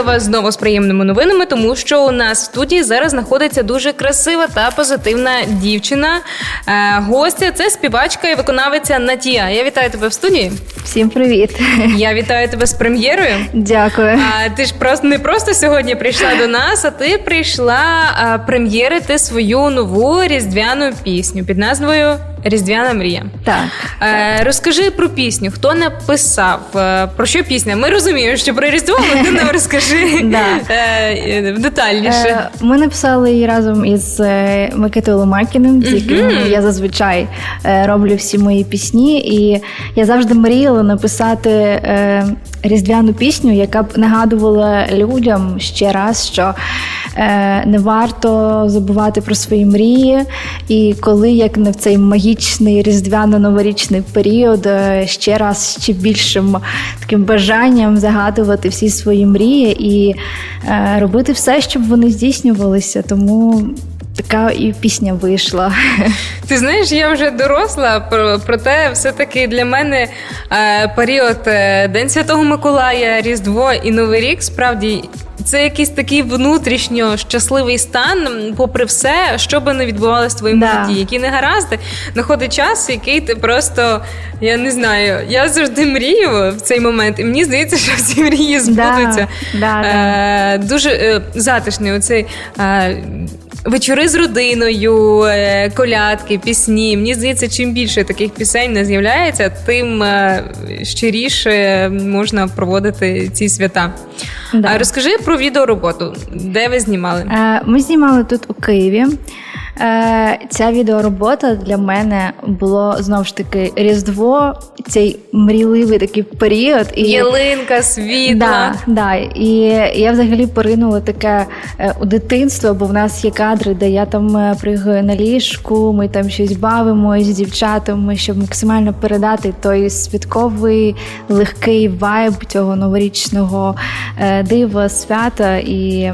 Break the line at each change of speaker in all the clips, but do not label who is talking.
до вас знову з приємними новинами, тому що у нас в студії зараз знаходиться дуже красива та позитивна дівчина. Е, гостя це співачка і виконавиця Натія. Я вітаю тебе в студії.
Всім привіт.
Я вітаю тебе з прем'єрою.
Дякую.
А ти ж просто не просто сьогодні прийшла до нас, а ти прийшла а, прем'єрити свою нову різдвяну пісню під назвою Різдвяна мрія.
Так.
Е, розкажи про пісню. Хто написав? Е, про що пісня? Ми розуміємо, що про Різдво, але ти нам розкажи е, е, детальніше.
Ми написали її разом із Микитою Ломакіним, з яким я зазвичай роблю всі мої пісні. І я завжди мріяла написати різдвяну пісню, яка б нагадувала людям ще раз, що не варто забувати про свої мрії. І коли як не в цей магічний різдвяно-новорічний період, е, ще раз ще більшим таким бажанням загадувати всі свої мрії і е, робити все, щоб вони здійснювалися. Тому така і пісня вийшла.
Ти знаєш, я вже доросла, проте все-таки для мене е, період День Святого Миколая, Різдво і Новий рік справді. Це якийсь такий внутрішньо щасливий стан, попри все, що би не відбувалося в твоєму
Да.
житті, які негаразди, знаходить час, який ти просто я не знаю. Я завжди мрію в цей момент, і мені здається, що всі мрії збудуться.
да, да.
Е, дуже е, затишний оцей. Е, Вечори з родиною, е, колядки, пісні. Мені здається, чим більше таких пісень не з'являється, тим е, щиріше можна проводити ці свята.
Да.
А розкажи про відеороботу, де ви знімали?
Е, Ми знімали тут у Києві. Е, Ця відеоробота для мене було знову ж таки Різдво, цей мрійливий такий період. І
Ялинка, світла.
Да, да. І я взагалі поринула таке е, у дитинство, бо в нас є кадри, де я там е, пригаю на ліжку, ми там щось бавимось з дівчатами, щоб максимально передати той святковий легкий вайб цього новорічного дива, свята. І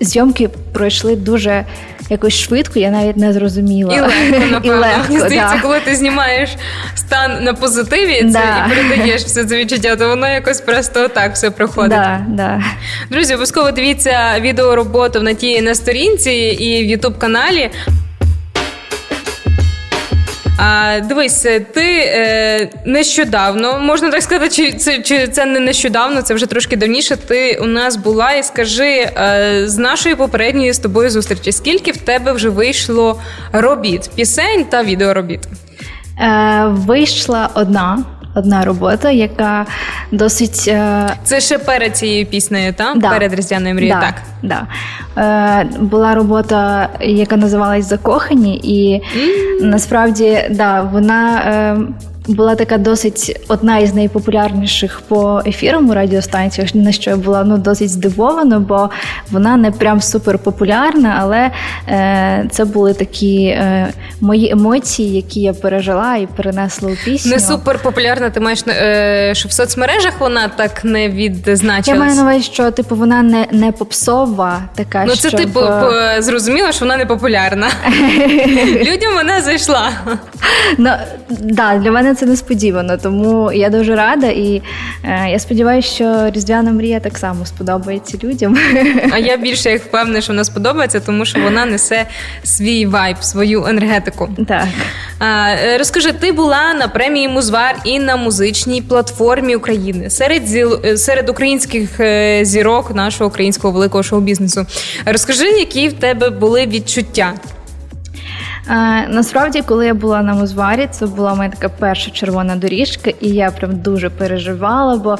зйомки пройшли дуже якось швидко, я навіть не зрозуміла.
І легко, напевно.
І легко,
Мені здається,
да.
коли ти знімаєш стан на позитиві це,
Да.
і передаєш все це відчуття, то воно якось просто так все проходить.
Да, да.
Друзі, обов'язково дивіться відеороботу на тій на сторінці і в Ютуб каналі. А, дивись, ти е, нещодавно, можна так сказати, чи це, чи це не нещодавно, це вже трошки давніше. Ти у нас була і скажи е, з нашої попередньої з тобою зустрічі, скільки в тебе вже вийшло робіт, пісень та відеоробіт?
Е, вийшла одна. Одна робота, яка досить е,
Це ще перед цією піснею, та?
Да.
перед Різдвяною мрією.
да,
Так.
Да. Е, була робота, яка називалась Закохані, і насправді да, вона е, була така досить одна із найпопулярніших по ефірам у радіостанціях, на що я була ну, досить здивована, бо вона не прям супер популярна, але е, це були такі е, мої емоції, які я пережила і перенесла у пісню.
Не супер популярна, ти маєш е, що в соцмережах вона так не
Я маю на увазі, що типу вона не, не попсова, така
Ну, це
щоб...
типу
е,
зрозуміло, що вона не популярна. Людям вона зайшла.
Ну, да, для мене це несподівано, тому я дуже рада і е, я сподіваюся, що Різдвяна мрія так само сподобається людям.
А я більше як впевнена, що вона сподобається, тому що вона несе свій вайб, свою енергетику.
Так.
Е, розкажи, ти була на премії Музвар і на музичній платформі України серед зіл, е, серед українських е, зірок нашого українського великого шоу-бізнесу. Розкажи, які в тебе були відчуття?
Е, насправді, коли я була на Музварі, це була моя така перша червона доріжка, і я прям дуже переживала, бо.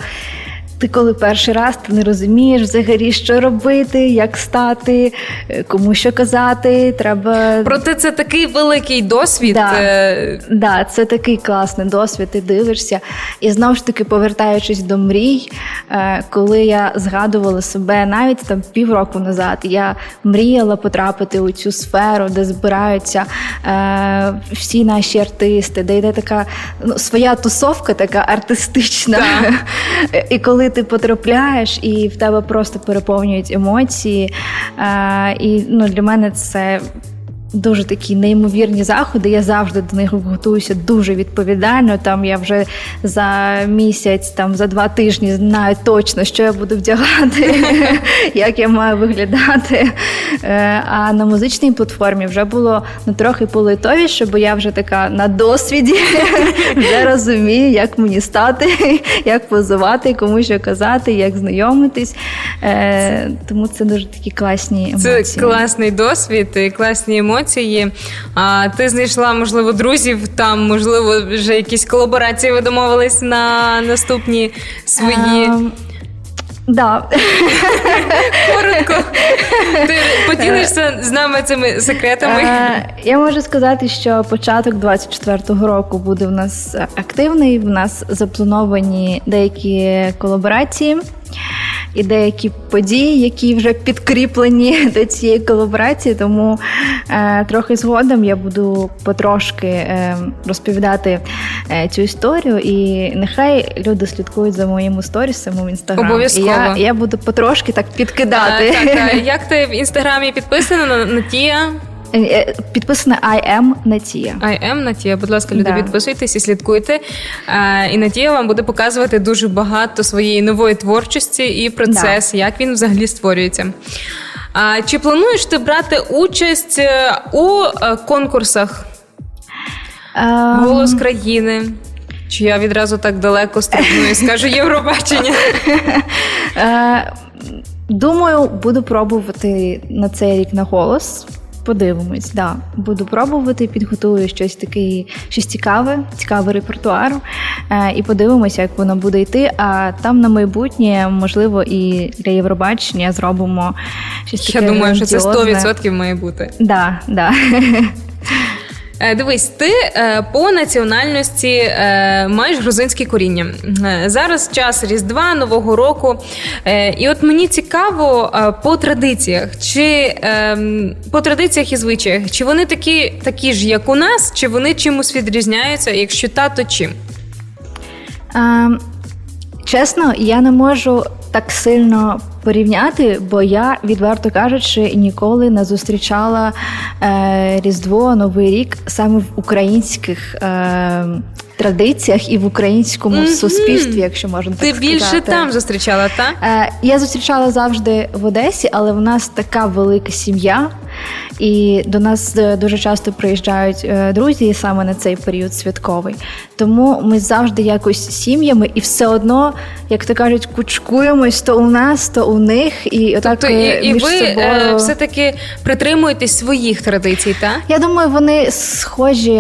Ти коли перший раз ти не розумієш взагалі, що робити, як стати, е, кому що казати. Треба
Проте це такий великий досвід.
Да.
е,
Да, це такий класний досвід. Ти дивишся. І знову ж таки, повертаючись до мрій, е, коли я згадувала себе навіть там півроку назад, я мріяла потрапити у цю сферу, де збираються е, всі наші артисти, де йде така ну, своя тусовка, така артистична. І коли ти потрапляєш, і в тебе просто переповнюють емоції. Е, і ну, для мене це дуже такі неймовірні заходи. Я завжди до них готуюся дуже відповідально. Там я вже за місяць, там за два тижні знаю точно, що я буду вдягати, як я маю виглядати. Е, А на музичній платформі вже було ну, трохи политовіше, бо я вже така на досвіді, вже розумію, як мені стати, як позувати, кому що казати, як знайомитись. Е, Тому це дуже такі класні емоції.
Це класний досвід і класні емоції. А ти знайшла, можливо, друзів там, можливо, вже якісь колаборації ви домовились на наступні свої.
Ем, Да.
Коротко. Ти поділишся з нами цими секретами.
Е, Я можу сказати, що початок 24-го року буде в нас активний. В нас заплановані деякі колаборації і деякі події, які вже підкріплені до цієї колаборації. Тому е, трохи згодом я буду потрошки е, розповідати е, цю історію. І нехай люди слідкують за моїм сторісом в інстаграм.
Обов'язково.
І я, я буду потрошки так підкидати.
А, так, а як ти в інстаграмі підписана на Натія?
Е, Підписана I am Натія.
I am Натія. Будь ласка, люди,
Да.
підписуйтесь і слідкуйте. Е, І Натія вам буде показувати дуже багато своєї нової творчості і процес, як він взагалі створюється. А чи плануєш ти брати участь е, у е, конкурсах
Ем,
Голос країни? Чи я відразу так далеко стрибну і скажу Євробачення?
Е, Думаю, буду пробувати на цей рік на голос. Подивимось, да. Буду пробувати, підготую щось таке, щось цікаве, цікавий репертуар. Е, і подивимося, як воно буде йти. А там на майбутнє, можливо, і для Євробачення зробимо щось
Я
таке.
думаю, що це 100% має бути.
Да, да.
Е, Дивись, ти е, по національності е, маєш грузинське коріння. Зараз час Різдва, Нового року. І от мені цікаво по традиціях, чи ем, по традиціях і звичаях, чи вони такі, такі ж, як у нас, чи вони чимось відрізняються? Якщо та, то чим?
А, чесно, я не можу так сильно порівняти, бо я, відверто кажучи, ніколи не зустрічала е, Різдво, Новий рік саме в українських. Е, Традиціях і в українському
Мгм.
суспільстві, якщо можна
Ти
так
більше там зустрічала, та?
Е, Я зустрічала завжди в Одесі, але в нас така велика сім'я, і до нас е, дуже часто приїжджають е, друзі саме на цей період святковий. Тому ми завжди якось сім'ями і все одно, як то кажуть, кучкуємось то у нас, то у них, і отак
Тобто і, і ви
собою.
все-таки притримуєтесь своїх традицій, та?
Я думаю, вони схожі,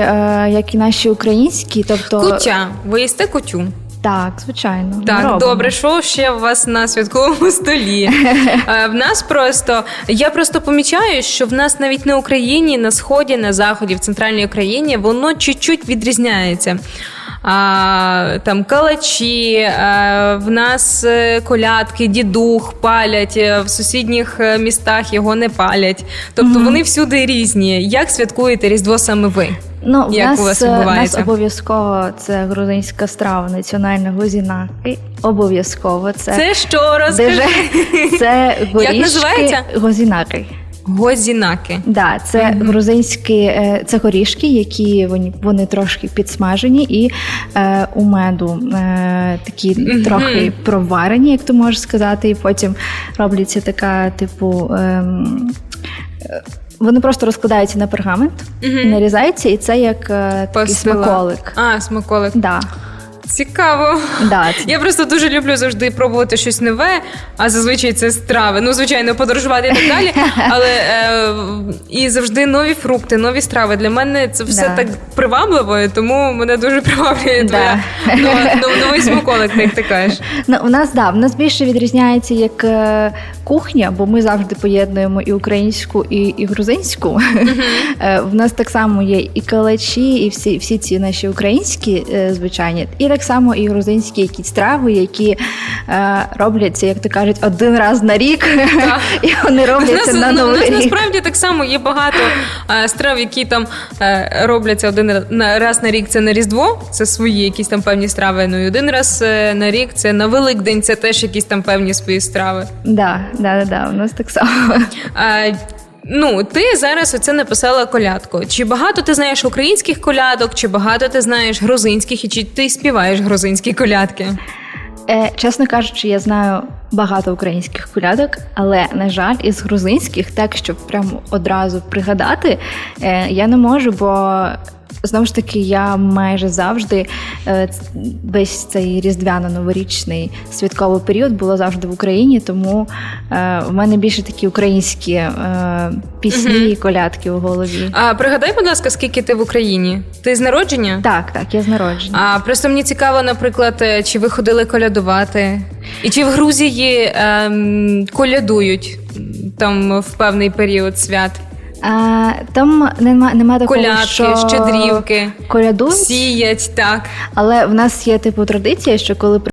як і наші українські. Тобто,
Кутя. Ви їсте кутю?
Так, звичайно.
Так,
робимо.
добре, що ще у вас на святковому столі? Е, В нас просто я просто помічаю, що в нас навіть на Україні, на сході, на заході, в центральній Україні, воно чуть-чуть відрізняється. А, там калачі, а, в нас е, колядки, дідух палять, е, в сусідніх е, містах його не палять. Тобто вони всюди різні. Як святкуєте Різдво саме ви?
Ну, в
Як
нас,
у вас
е,
відбувається?
нас обов'язково це грузинська страва, національна гузіна. Обов'язково це,
Це що розкажи?
Це горішки
називається?
гозінаки.
Гозінаки.
Да, це грузинські е, це горішки, які вони, вони трошки підсмажені і е, у меду е, такі
Мгм.
трохи проварені, як то можеш сказати, і потім робляться така, типу. ем, е, вони просто розкладаються на пергамент,
Мгм.
нарізаються, і це як е, такий
Пастила.
смаколик.
А, смаколик.
Да,
Цікаво.
да, це-
Я просто дуже люблю завжди пробувати щось нове, а зазвичай це страви. Ну, звичайно, подорожувати і так далі. Але е, і завжди нові фрукти, нові страви. Для мене це все
Да.
так привабливо, тому мене дуже приваблює
Да.
твоя нова- нов- новий смаколик, як ти кажеш.
Ну, у нас да, в нас більше відрізняється як е, кухня, бо ми завжди поєднуємо і українську, і, і грузинську. Е, в нас так само є і калачі, і всі, всі ці наші українські е, звичайні, і так само і грузинські якісь страви, які е, робляться, як то кажуть, один раз на рік, і вони робляться на новий рік.
насправді так само є багато е, страв, які там е, робляться один раз на, рік. Це на Різдво, це свої якісь там певні страви. Ну і один раз е, на рік це на Великдень, це теж якісь там певні свої страви.
Да, да, да, у нас так само.
Ну, ти зараз оце написала колядку. Чи багато ти знаєш українських колядок, чи багато ти знаєш грузинських, і чи ти співаєш грузинські колядки?
Е, чесно кажучи, я знаю багато українських колядок, але на жаль, із грузинських, так щоб прямо одразу пригадати, е, я не можу, бо знову ж таки я майже завжди е, весь цей різдвяно-новорічний святковий період було завжди в Україні, тому е, в мене більше такі українські е, пісні і колядки у голові.
А пригадай, будь ласка, скільки ти в Україні? Ти з народження?
Так, так, я з народження.
А просто мені цікаво, наприклад, чи ви ходили колядувати, і чи в Грузії ем, колядують там в певний період свят?
А, там нема, нема такого,
Колядки,
що
щедрівки,
колядують,
сіять, так.
але в нас є типу традиція, що коли